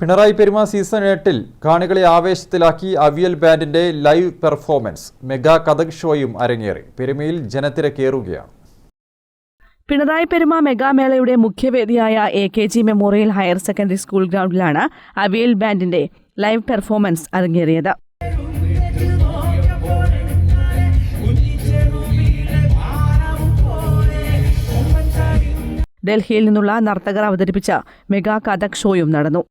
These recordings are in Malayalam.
പിണറായി പെരുമ സീസൺ എട്ടിൽ കാണികളെ ആവേശത്തിലാക്കി അവിയൽ ബാൻഡിന്റെ ലൈവ് പെർഫോമൻസ്. മെഗാ കഥക് ഷോയും അരങ്ങേറി. പെരുമയിൽ ജനത്തിരക്കേറുകയാണ്. പിണറായി പെരുമ മെഗാമേളയുടെ മുഖ്യവേദിയായ A K G memorial higher secondary school ഗ്രൗണ്ടിലാണ് Avial ബാൻഡിന്റെ ലൈവ് പെർഫോമൻസ് അരങ്ങേറിയത്. ഡൽഹിയിൽ നിന്നുള്ള നർത്തകർ അവതരിപ്പിച്ച മെഗാ കഥക് ഷോയും നടന്നു.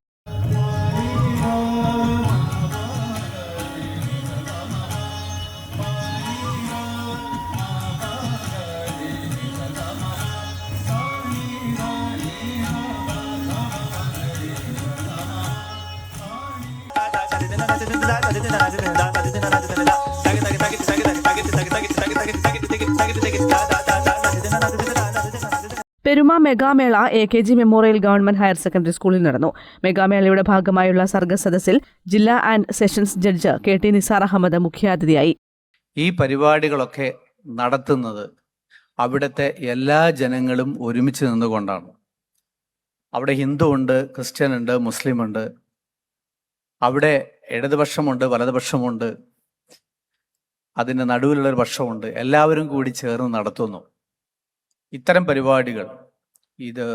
Peruma മെഗാമേള A K G memorial government higher secondary സ്കൂളിൽ നടന്നു. മെഗാമേളയുടെ ഭാഗമായുള്ള സർഗ സദസ്സിൽ ജില്ലാ and sessions judge K T Nisar Ahmed മുഖ്യാതിഥിയായി. ഈ പരിപാടികളൊക്കെ നടത്തുന്നത് അവിടുത്തെ എല്ലാ ജനങ്ങളും ഒരുമിച്ച് നിന്നുകൊണ്ടാണ്. അവിടെ ഹിന്ദു ഉണ്ട് ക്രിസ്ത്യൻ ഉണ്ട് മുസ്ലിം ഉണ്ട് അവിടെ ഇടതുപക്ഷമുണ്ട് വലതുപക്ഷമുണ്ട്. അതിന്റെ നടുവിലുള്ളൊരു പക്ഷമുണ്ട്. എല്ലാവരും കൂടി ചേർന്ന് നടത്തുന്നു. ഇത്തരം പരിപാടികൾ ഇത്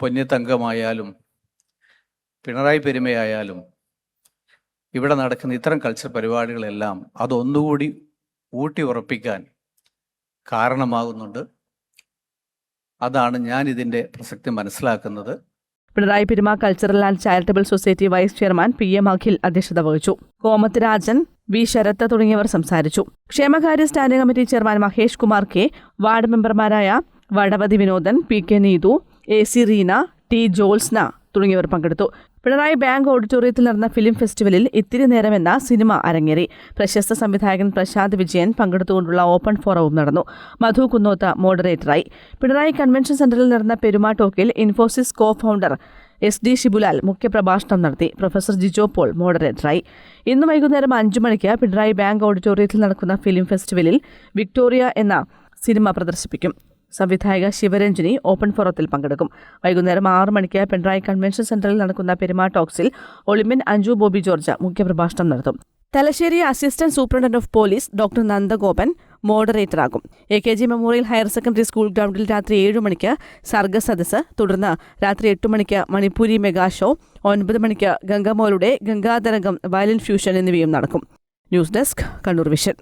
പൊന്നിത്തങ്കമായാലും പിണറായി പെരുമയായാലും ഇവിടെ നടക്കുന്ന ഇത്തരം കൾച്ചർ പരിപാടികളെല്ലാം അതൊന്നുകൂടി ഊട്ടി ഉറപ്പിക്കാൻ കാരണമാകുന്നുണ്ട്. അതാണ് ഞാൻ ഇതിന്റെ പ്രസക്തി മനസ്സിലാക്കുന്നത്. Pinarayi Peruma cultural and charitable society vice chairman P M Akhil അധ്യക്ഷത വഹിച്ചു. കോമത്രാജൻ വി. ശരത്ത് തുടങ്ങിയവർ സംസാരിച്ചു. ക്ഷേമകാര്യ standing committee chairman Mahesh Kumar K ward മെമ്പർമാരായ Vadavathi Vinodan P. K. Neethu A. C. Reena T. Jyolsna തുടങ്ങിയവർ പങ്കെടുത്തു. പിണറായി ബാങ്ക് ഓഡിറ്റോറിയത്തിൽ നടന്ന ഫിലിം ഫെസ്റ്റിവലിൽ ഇത്തിരി നേരം എന്ന സിനിമ അരങ്ങേറി. പ്രശസ്ത സംവിധായകൻ പ്രശാന്ത് വിജയൻ പങ്കെടുത്തുകൊണ്ടുള്ള ഓപ്പൺ ഫോറവും നടന്നു. മധു കുന്നോത്ത മോഡറേറ്ററായി. പിണറായി കൺവെൻഷൻ സെന്ററിൽ നടന്ന Peruma ടോക്കിൽ Infosys co founder S D Shibulal മുഖ്യപ്രഭാഷണം നടത്തി. പ്രൊഫസർ ജിജോ പോൾ മോഡറേറ്ററായി. ഇന്ന് വൈകുന്നേരം അഞ്ചു മണിക്ക് പിണറായി ബാങ്ക് ഓഡിറ്റോറിയത്തിൽ നടക്കുന്ന ഫിലിം ഫെസ്റ്റിവലിൽ വിക്ടോറിയ എന്ന സിനിമ പ്രദർശിപ്പിക്കും. സംവിധായക ശിവരഞ്ജിനി ഓപ്പൺ ഫോറത്തിൽ പങ്കെടുക്കും. വൈകുന്നേരം ആറ് മണിക്ക് പിണറായി കൺവെൻഷൻ സെന്ററിൽ നടക്കുന്ന പെരുമാ ടോക്സിൽ ഒളിമ്പ്യൻ അഞ്ജു ബോബി ജോർജ് മുഖ്യപ്രഭാഷണം നടത്തും. Thalassery assistant superintendent of police doctor Nandagopan മോഡറേറ്ററാകും. A K G memorial higher secondary school ഗ്രൗണ്ടിൽ രാത്രി ഏഴ് മണിക്ക് സർഗ സദസ്സ് തുടർന്ന് രാത്രി എട്ട് മണിക്ക് മണിപ്പൂരി മെഗാ ഷോ ഒൻപത് മണിക്ക് ഗംഗമോളുടെ ഗംഗാതരംഗം വയലിൻ ഫ്യൂഷൻ എന്നിവയും നടക്കും. News desk Kannur vision.